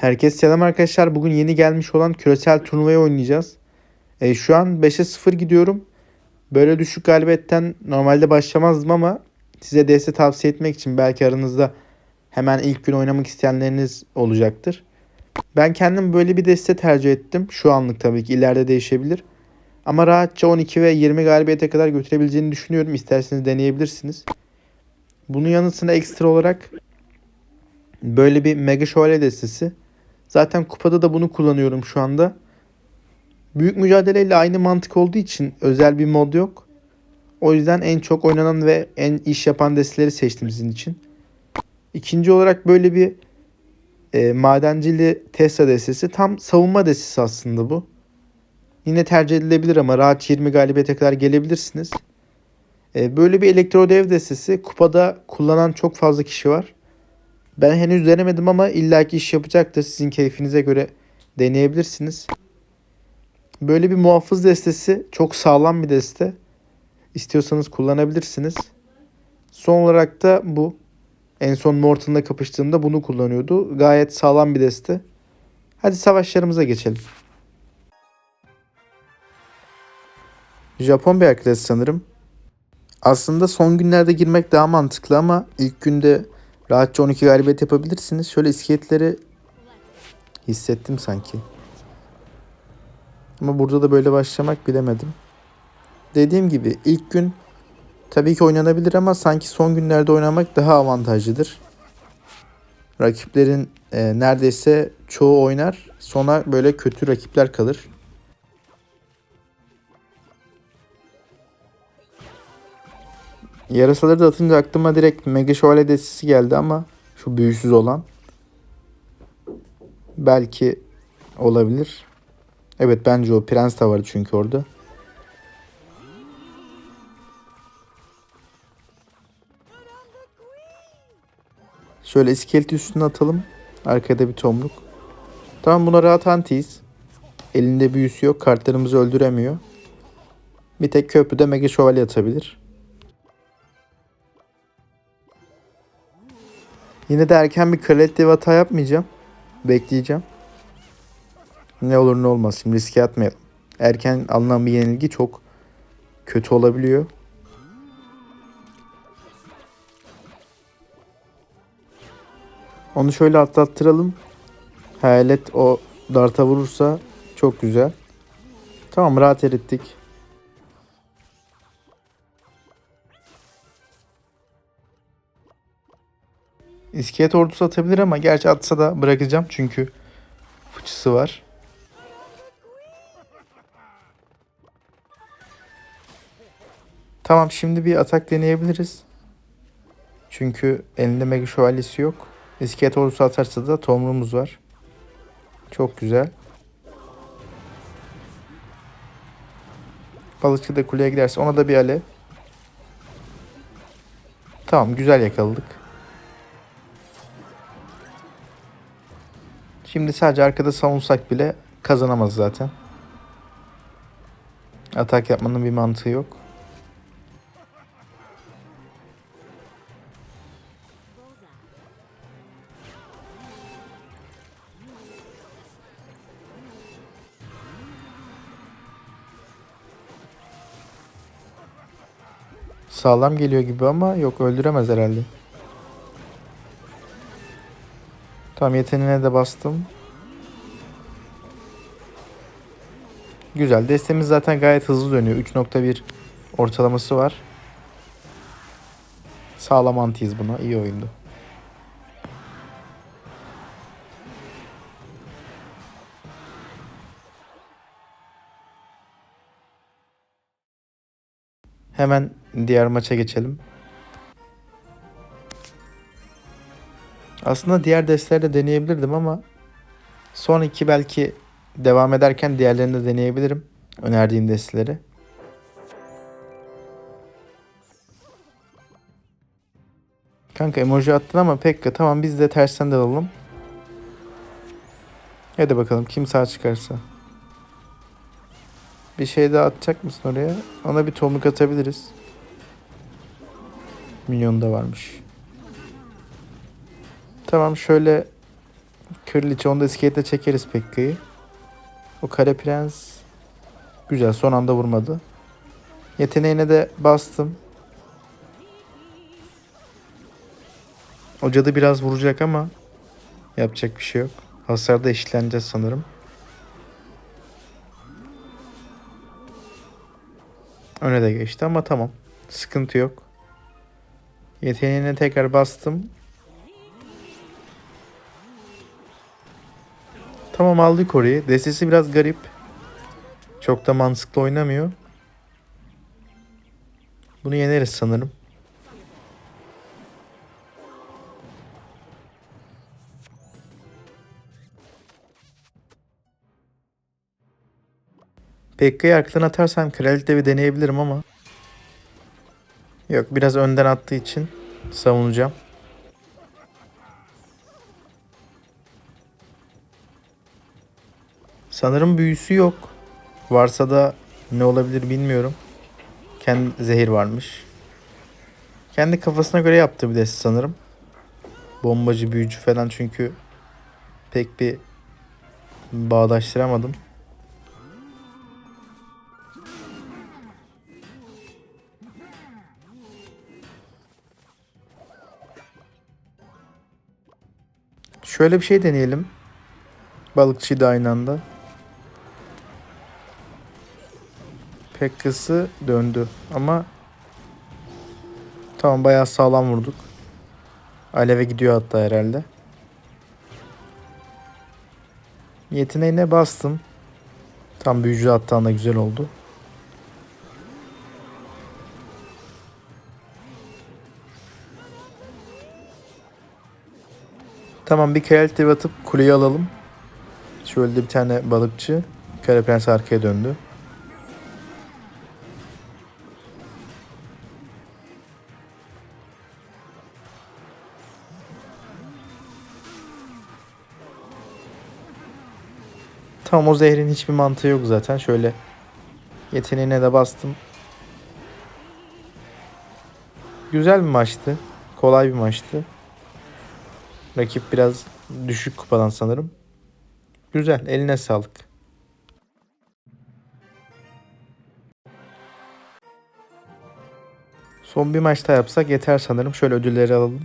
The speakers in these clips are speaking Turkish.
Herkese selam arkadaşlar. Bugün yeni gelmiş olan küresel turnuvayı oynayacağız. E, şu an 5'e 0 gidiyorum. Böyle düşük galibiyetten normalde başlamazdım ama size DS tavsiye etmek için belki aranızda hemen ilk gün oynamak isteyenleriniz olacaktır. Ben kendim böyle bir deste tercih ettim. Şu anlık tabii ki ileride değişebilir. Ama rahatça 12 ve 20 galibiyete kadar götürebileceğini düşünüyorum. İsterseniz deneyebilirsiniz. Bunun yanı sıra ekstra olarak böyle bir Mega Şövalye destesi. Zaten kupada da bunu kullanıyorum şu anda. Büyük mücadeleyle aynı mantık olduğu için özel bir mod yok. O yüzden en çok oynanan ve en iş yapan desteleri seçtim sizin için. İkinci olarak böyle bir e, madencili Tesla destesi. Tam savunma destesi aslında bu. Yine tercih edilebilir ama rahat 20 galibiyete kadar gelebilirsiniz. E, böyle bir elektro dev destesi. Kupada kullanan çok fazla kişi var. Ben henüz denemedim ama illaki iş yapacaktır. Sizin keyfinize göre deneyebilirsiniz. Böyle bir muhafız destesi çok sağlam bir deste. İstiyorsanız kullanabilirsiniz. Son olarak da bu. En son Morton'la kapıştığımda bunu kullanıyordu. Gayet sağlam bir deste. Hadi savaşlarımıza geçelim. Japon bir arkadaş sanırım. Aslında son günlerde girmek daha mantıklı ama ilk günde rahatça 12 galibiyet yapabilirsiniz. Şöyle iskeletleri hissettim sanki. Ama burada da böyle başlamak bilemedim. Dediğim gibi ilk gün tabii ki oynanabilir ama sanki son günlerde oynamak daha avantajlıdır. Rakiplerin e, neredeyse çoğu oynar. Sona böyle kötü rakipler kalır. Yarasaları da atınca aklıma direkt Mega Şövalye destesi geldi ama şu büyüsüz olan. Belki olabilir. Evet bence o. Prens de vardı çünkü orada. Şöyle iskeleti üstüne atalım. Arkada bir tomruk. Tamam buna rahat antiyiz. Elinde büyüsü yok. Kartlarımızı öldüremiyor. Bir tek köprüde Mega Şövalye atabilir. Yine de erken bir kraliyet dev hata yapmayacağım. Bekleyeceğim. Ne olur ne olmaz. Şimdi riske atmayalım. Erken alınan bir yenilgi çok kötü olabiliyor. Onu şöyle atlattıralım. Hayalet o darta vurursa çok güzel. Tamam rahat erittik. İskelet ordusu atabilir ama gerçi atsa da bırakacağım çünkü fıçısı var. Tamam şimdi bir atak deneyebiliriz. Çünkü elinde mega şövalyesi yok. İskelet ordusu atarsa da tomruğumuz var. Çok güzel. Balıkçı da kuleye giderse ona da bir alev. Tamam güzel yakaladık. Şimdi sadece arkada savunsak bile kazanamaz zaten. Atak yapmanın bir mantığı yok. Sağlam geliyor gibi ama yok öldüremez herhalde. Tamam yeteneğine de bastım. Güzel. Destemiz zaten gayet hızlı dönüyor. 3.1 ortalaması var. Sağlam antiyiz buna. İyi oyundu. Hemen diğer maça geçelim. Aslında diğer desteleri de deneyebilirdim ama son iki belki devam ederken diğerlerini de deneyebilirim. Önerdiğim desteleri. Kanka emoji attın ama Pekka tamam biz de tersten de alalım. Hadi bakalım kim sağ çıkarsa. Bir şey daha atacak mısın oraya? Ona bir tomruk atabiliriz. Milyon da varmış. Tamam şöyle Kraliçe onu da iskeletle çekeriz Pekka'yı. O kare prens güzel son anda vurmadı. Yeteneğine de bastım. O cadı biraz vuracak ama yapacak bir şey yok. Hasarda eşitleneceğiz sanırım. Öne de geçti ama tamam. Sıkıntı yok. Yeteneğine tekrar bastım. Tamam aldık orayı. Destesi biraz garip. Çok da mantıklı oynamıyor. Bunu yeneriz sanırım. Pekka'yı arkadan atarsam kralite bir deneyebilirim ama Yok biraz önden attığı için savunacağım. Sanırım büyüsü yok. Varsa da ne olabilir bilmiyorum. Kendi zehir varmış. Kendi kafasına göre yaptı bir de sanırım. Bombacı büyücü falan çünkü pek bir bağdaştıramadım. Şöyle bir şey deneyelim. Balıkçıyı da aynı anda. Pekkası döndü ama tamam bayağı sağlam vurduk. Aleve gidiyor hatta herhalde. Yeteneğine bastım. Tam büyücü hatta da güzel oldu. Tamam bir kraliçe atıp kuleyi alalım. Şöyle bir tane balıkçı. Kara arkaya döndü. Tamam o zehrin hiçbir mantığı yok zaten. Şöyle yeteneğine de bastım. Güzel bir maçtı. Kolay bir maçtı. Rakip biraz düşük kupadan sanırım. Güzel. Eline sağlık. Son bir maç daha yapsak yeter sanırım. Şöyle ödülleri alalım.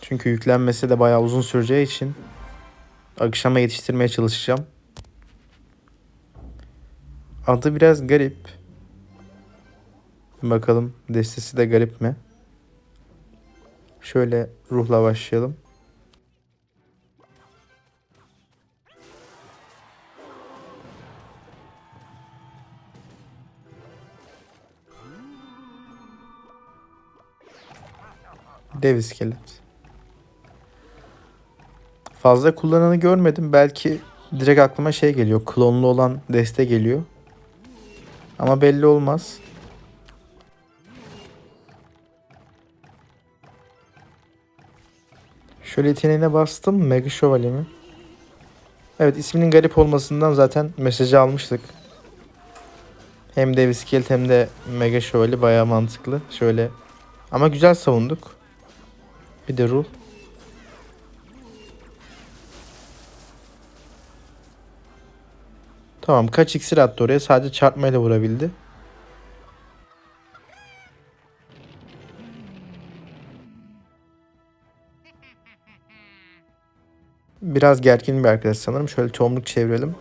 Çünkü yüklenmesi de bayağı uzun süreceği için akşama yetiştirmeye çalışacağım. Adı biraz garip. Bakalım destesi de garip mi? Şöyle ruhla başlayalım. Dev iskelet. Fazla kullananı görmedim. Belki direkt aklıma şey geliyor. Klonlu olan deste geliyor. Ama belli olmaz. Şöyle yeteneğine bastım. Mega Şövalye mi? Evet isminin garip olmasından zaten mesajı almıştık. Hem Dev Iskelet hem de Mega Şövalye bayağı mantıklı. Şöyle ama güzel savunduk. Bir de rule. Tamam kaç iksir attı oraya sadece çarpmayla vurabildi. Biraz gergin bir arkadaş sanırım. Şöyle tomruk çevirelim.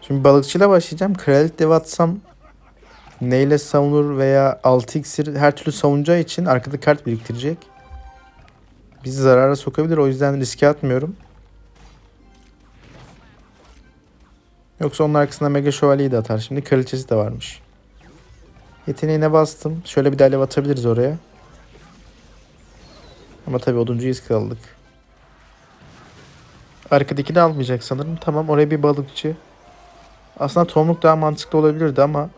Şimdi balıkçıyla başlayacağım. Kralit dev atsam neyle savunur veya 6 iksir her türlü savunacağı için arkada kart biriktirecek. Bizi zarara sokabilir. O yüzden riske atmıyorum. Yoksa onun arkasında Mega Şövalye'yi de atar. Şimdi kraliçesi de varmış. Yeteneğine bastım. Şöyle bir de alev atabiliriz oraya. Ama tabii oduncuyu ıskaladık. Arkadaki de almayacak sanırım. Tamam oraya bir balıkçı. Aslında tomruk daha mantıklı olabilirdi ama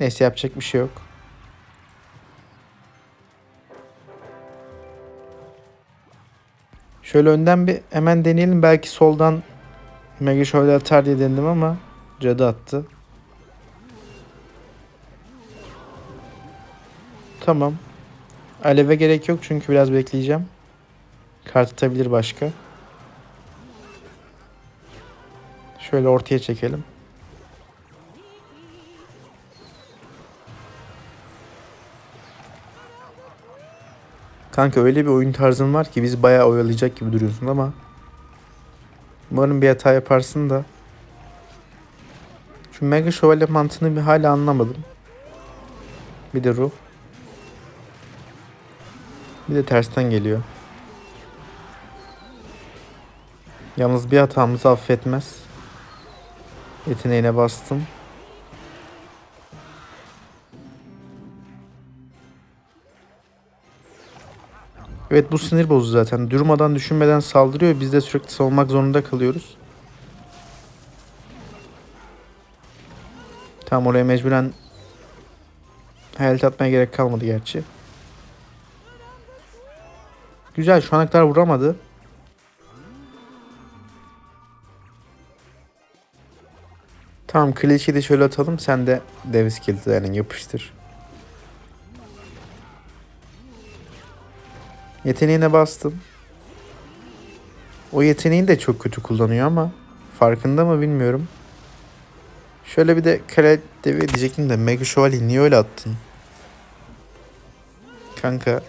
neyse yapacak bir şey yok. Şöyle önden bir hemen deneyelim. Belki soldan Mega şöyle atar diye denedim ama cadı attı. Tamam. Aleve gerek yok çünkü biraz bekleyeceğim. Kart atabilir başka. Şöyle ortaya çekelim. Kanka öyle bir oyun tarzın var ki bizi bayağı oyalayacak gibi duruyorsun ama umarım bir hata yaparsın da şu Mega Şövalye mantığını bir hala anlamadım. Bir de ruh. Bir de tersten geliyor. Yalnız bir hatamızı affetmez. Yeteneğine bastım. Evet bu sinir bozu zaten. Durmadan düşünmeden saldırıyor. Biz de sürekli savunmak zorunda kalıyoruz. Tam oraya mecburen hayalet atmaya gerek kalmadı gerçi. Güzel şu ana kadar vuramadı. Tamam klişeyi de şöyle atalım. Sen de dev skill'lerini yapıştır. Yeteneğine bastım. O yeteneğini de çok kötü kullanıyor ama farkında mı bilmiyorum. Şöyle bir de kale devi diyecektim de Mega Şövalye niye öyle attın? Kanka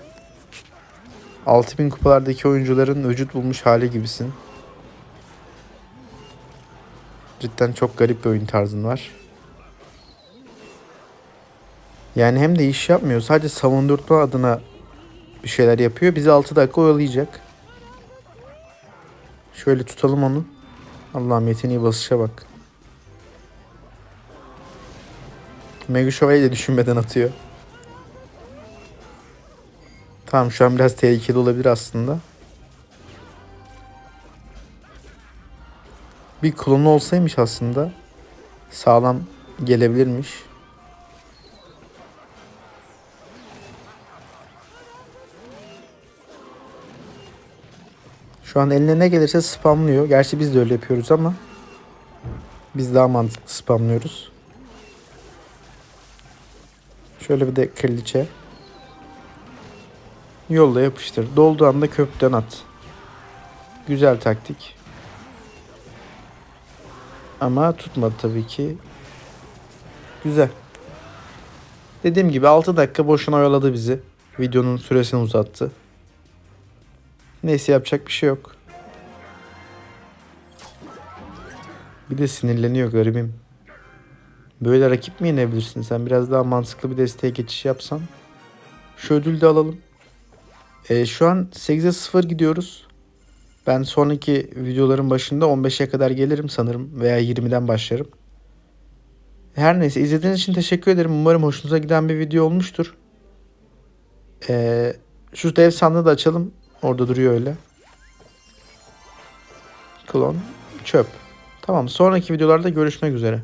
6000 kupalardaki oyuncuların vücut bulmuş hali gibisin. Cidden çok garip bir oyun tarzın var. Yani hem de iş yapmıyor. Sadece savundurma adına bir şeyler yapıyor. Bizi 6 dakika oyalayacak. Şöyle tutalım onu. Allah'ım yeteneği basışa bak. Şövalye de düşünmeden atıyor. Tamam şu an biraz tehlikeli olabilir aslında. Bir klonu olsaymış aslında sağlam gelebilirmiş. Şu an eline ne gelirse spamlıyor. Gerçi biz de öyle yapıyoruz ama biz daha mantıklı spamlıyoruz. Şöyle bir de kraliçe. Yolla yapıştır. Dolduğu anda köprüden at. Güzel taktik. Ama tutmadı tabii ki. Güzel. Dediğim gibi 6 dakika boşuna oyaladı bizi. Videonun süresini uzattı. Neyse yapacak bir şey yok. Bir de sinirleniyor garibim. Böyle rakip mi yenebilirsin? Sen biraz daha mantıklı bir desteğe geçiş yapsan. Şu ödülü de alalım. Ee, şu an 8'e 0 gidiyoruz. Ben sonraki videoların başında 15'e kadar gelirim sanırım veya 20'den başlarım. Her neyse izlediğiniz için teşekkür ederim. Umarım hoşunuza giden bir video olmuştur. Ee, şu dev sandığı da açalım. Orada duruyor öyle. Klon. Çöp. Tamam sonraki videolarda görüşmek üzere.